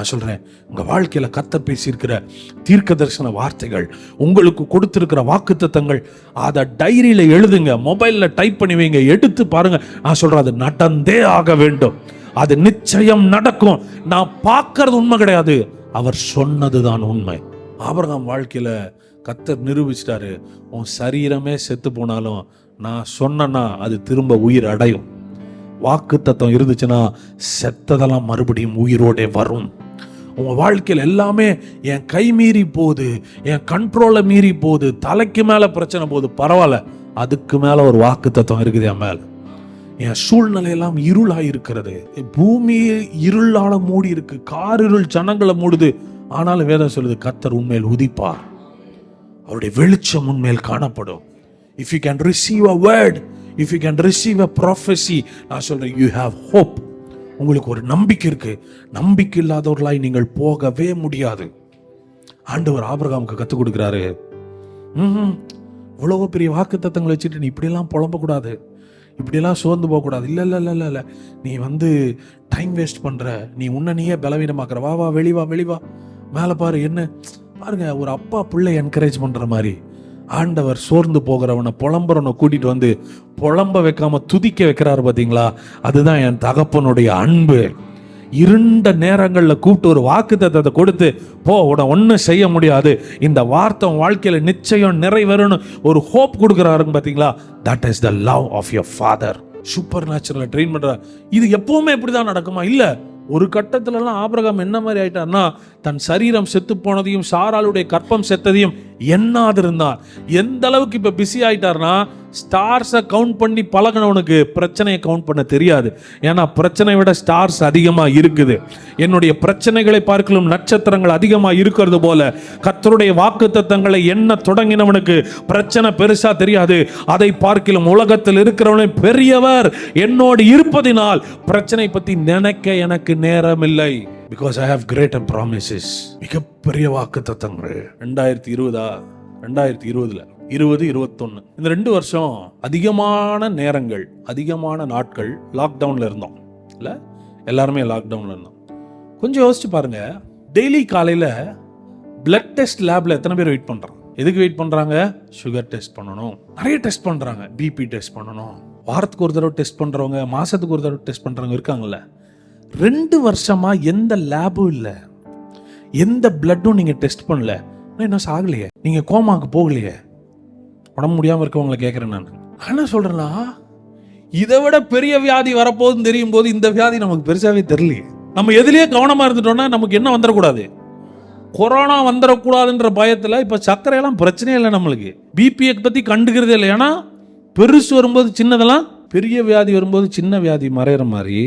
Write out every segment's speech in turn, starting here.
நான் சொல்கிறேன் உங்கள் வாழ்க்கையில் கத்த பேசியிருக்கிற தீர்க்க தரிசன வார்த்தைகள் உங்களுக்கு கொடுத்திருக்கிற வாக்குத்தத்தங்கள் அதை டைரியில் எழுதுங்க மொபைலில் டைப் பண்ணி வைங்க எடுத்து பாருங்கள் நான் சொல்கிறேன் அது நடந்தே ஆக வேண்டும். அது நிச்சயம் நடக்கும். நான் பார்க்கறது உண்மை கிடையாது. அவர் சொன்னதுதான் உண்மை. ஆபிரகாம் வாழ்க்கையில் கத்தர் நிரூபிச்சிட்டாரு உன் சரீரமே செத்து போனாலும் நான் சொன்னேன்னா அது திரும்ப உயிர் அடையும். வாக்கு தத்துவம் இருந்துச்சுன்னா செத்ததெல்லாம் மறுபடியும் உயிரோடே வரும். உங்கள் வாழ்க்கையில் எல்லாமே என் கை மீறி போகுது என் கண்ட்ரோலை மீறி போகுது தலைக்கு மேலே பிரச்சனை போகுது. பரவாயில்ல அதுக்கு மேலே ஒரு வாக்கு தத்துவம் இருக்குது என் மேலே. என் சூழ்நிலையெல்லாம் இருளாக இருக்கிறது. பூமி இருளால் மூடி இருக்கு இருள் ஜனங்களை மூடுது. ஆனாலும் வேதம் சொல்லுது கத்தர் உண்மையில் உதிப்பார். அவருடைய வெளிச்சம் உண்மையில் காணப்படும். If you can receive a word if you can receive a prophecy நான் சொல்கிறேன் யூ ஹாவ் ஹோப் உங்களுக்கு ஒரு நம்பிக்கை இருக்கு. நம்பிக்கை இல்லாதவர்களாய் நீங்கள் போகவே முடியாது. ஆண்டவர் ஆபிரகாமுக்கு கற்றுக் கொடுக்குறாரு. ம் இவ்வளோ பெரிய வாக்கு தத்தங்களை வச்சுட்டு நீ இப்படியெல்லாம் புலம்பக்கூடாது. இப்படிலாம் சோர்ந்து போகக்கூடாது. இல்லை இல்லை இல்லை இல்லை. இல்லை நீ வந்து டைம் வேஸ்ட் பண்ணுற நீ உன்னை நீயே பலவீனமாக்குற. வா வா வெளிவா வெளிவா மேலே பாரு என்ன? பாருங்க ஒரு அப்பா பிள்ளை என்கரேஜ் பண்ணுற மாதிரி. ஆண்டவர் சோர்ந்து போகிறவனை புலம்புறவனை கூட்டிட்டு வந்து புலம்ப வைக்காம துதிக்க வைக்கிறாரு பார்த்தீங்களா? அதுதான் என் தகப்பனுடைய அன்பு. இருண்ட நேரங்களில் கூப்பிட்டு ஒரு வாக்கு கொடுத்து போ உன ஒன்றும் செய்ய முடியாது. இந்த வார்த்தை வாழ்க்கையில் நிச்சயம் நிறைவேறும்னு ஒரு ஹோப் கொடுக்குறாருங்க பார்த்தீங்களா? That is the love of your father super நேச்சுரலை train பண்ணுறார் இது எப்பவுமே இப்படி தான் நடக்குமா? இல்லை. ஒரு கட்டத்துலலாம் ஆபிரகாம் என்ன மாதிரி ஆயிட்டார்னா தன் சரீரம் செத்து போனதையும் சாராளுடைய கற்பம் செத்ததையும் எண்ணாதிருந்தார். எந்த அளவுக்கு இப்போ பிஸி ஆயிட்டார்னா ஸ்டார்ஸை கவுண்ட் பண்ணி பழகினவனுக்கு பிரச்சனையை கவுண்ட் பண்ண தெரியாது. ஏன்னா பிரச்சனை விட ஸ்டார்ஸ் அதிகமாக இருக்குது. என்னுடைய பிரச்சனைகளை பார்க்கலும் நட்சத்திரங்கள் அதிகமாக இருக்கிறது போல கத்தருடைய வாக்கு தத்தங்களை என்ன தொடங்கினவனுக்கு பிரச்சனை பெருசாக தெரியாது. அதை பார்க்கலும் உலகத்தில் இருக்கிறவனே பெரியவர் என்னோடு இருப்பதினால் பிரச்சனை பற்றி நினைக்க எனக்கு நேரம் இல்லை. Because I have great and promises மிகப்பெரிய வாக்கு தத்தங்கள் ரெண்டாயிரத்தி இருபதா? ரெண்டாயிரத்தி இருபதுல. இருபது இருபத்தொன்னு. இந்த ரெண்டு வருஷம் அதிகமான நேரங்கள் அதிகமான நாட்கள் லாக்டவுனில் இருந்தோம். இல்லை? எல்லாருமே லாக்டவுனில் இருந்தோம். கொஞ்சம் யோசிச்சு பாருங்க. டெய்லி காலையில் பிளட் டெஸ்ட் லேபில் எத்தனை பேர் வெயிட் பண்ணுறாங்க எதுக்கு வெயிட் பண்ணுறாங்க சுகர் டெஸ்ட் பண்ணணும். நிறைய டெஸ்ட் பண்ணுறாங்க பிபி டெஸ்ட் பண்ணணும். வாரத்துக்கு ஒரு தடவை டெஸ்ட் பண்ணுறவங்க மாதத்துக்கு ஒரு தடவை டெஸ்ட் பண்ணுறவங்க இருக்காங்கல்ல. ரெண்டு வருஷமாக எந்த லேபும் இல்லை. எந்த பிளட்டும் நீங்கள் டெஸ்ட் பண்ணல. இன்னும் சாகலையே. நீங்கள் கோமாக்கு போகலையே. உடம்பு முடியாமல் இருக்கவங்களை கேட்குறேன் நான். என்ன சொல்கிறேன்னா இதை விட பெரிய வியாதி வரப்போகுதுன்னு தெரியும் போது இந்த வியாதி நமக்கு பெருசாகவே தெரியலையே. நம்ம எதுலேயே கவனமாக இருந்துட்டோம்னா நமக்கு என்ன வந்துடக்கூடாது? கொரோனா வந்துடக்கூடாதுன்ற பயத்தில் இப்போ சர்க்கரையெல்லாம் பிரச்சனையே இல்லை நம்மளுக்கு. பிபியை பற்றி கண்டுக்கிறதே இல்லை. ஏன்னா பெருசு வரும்போது சின்னதெல்லாம் பெரிய வியாதி வரும்போது சின்ன வியாதி மறையிற மாதிரி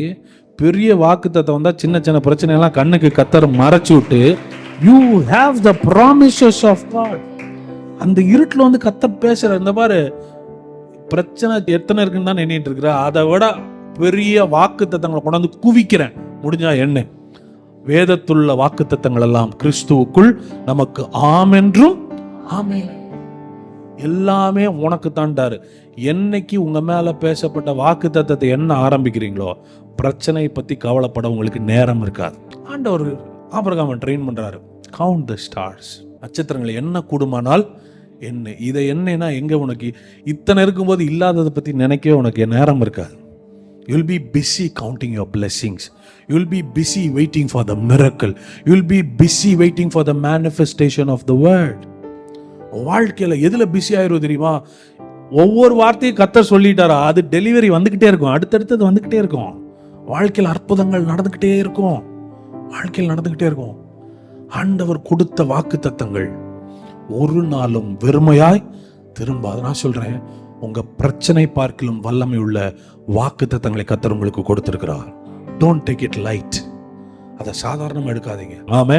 பெரிய வாக்குத்தத்தை வந்தால் சின்ன சின்ன பிரச்சனையெல்லாம் கண்ணுக்கு கத்தர் மறைச்சி விட்டு you have the promises of God அந்த இருட்டில் வந்து கத்தர் பேசுற இந்த பாரு பிரச்சனை எத்தனை இருக்குன்னு தான் எண்ணிட்டு இருக்கிற. அதை விட பெரிய வாக்கு தத்தங்களை கொண்டாந்து குவிக்கிறேன். முடிஞ்சா என்ன வேதத்துள்ள வாக்கு தத்தங்கள் எல்லாம் கிறிஸ்துவுக்குள் நமக்கு ஆம் என்றும் ஆமென். எல்லாமே உனக்கு தாண்டாரு. என்னைக்கு உங்க மேல பேசப்பட்ட வாக்கு தத்தத்தை என்ன ஆரம்பிக்கிறீங்களோ பிரச்சனை பத்தி கவலைப்பட உங்களுக்கு நேரம் இருக்காது. ஆண்டவர் ஆபரகாமன் ட்ரெயின் பண்ணுறாரு கவுண்ட் த ஸ்டார்ஸ் நட்சத்திரங்கள் என்ன கூடுமானால் என்ன? இதை என்னன்னா எங்கே உனக்கு? இத்தனை இருக்கும்போது இல்லாததை பற்றி நினைக்கவே உனக்கு நேரம் இருக்காது. You'll be busy counting your blessings you'll be busy waiting for the miracle you'll be busy waiting for the manifestation of the world வாழ்க்கையில் எதில் பிஸி ஆயிரும் தெரியுமா? ஒவ்வொரு வார்த்தையும் கத்த சொல்லிட்டாரா? அது டெலிவரி வந்துக்கிட்டே இருக்கும். அடுத்தடுத்தது வந்துக்கிட்டே இருக்கும். வாழ்க்கையில் அற்புதங்கள் நடந்துக்கிட்டே இருக்கும். வாழ்க்கையில் நடந்துக்கிட்டே இருக்கும். ஆண்டவர் கொடுத்த வாக்கு தத்தங்கள் ஒரு நாளும் வெறுமையாய் திரும்பாது நான் சொல்றேன். உங்க பிரச்சனை பார்க்கிலும் வல்லமை உள்ள வாக்கு தத்தங்களை கத்தர் உங்களுக்கு கொடுத்திருக்கிறார். டோன்ட் டேக் இட் லைட் அதை சாதாரணமாக எடுக்காதீங்க. ஆமே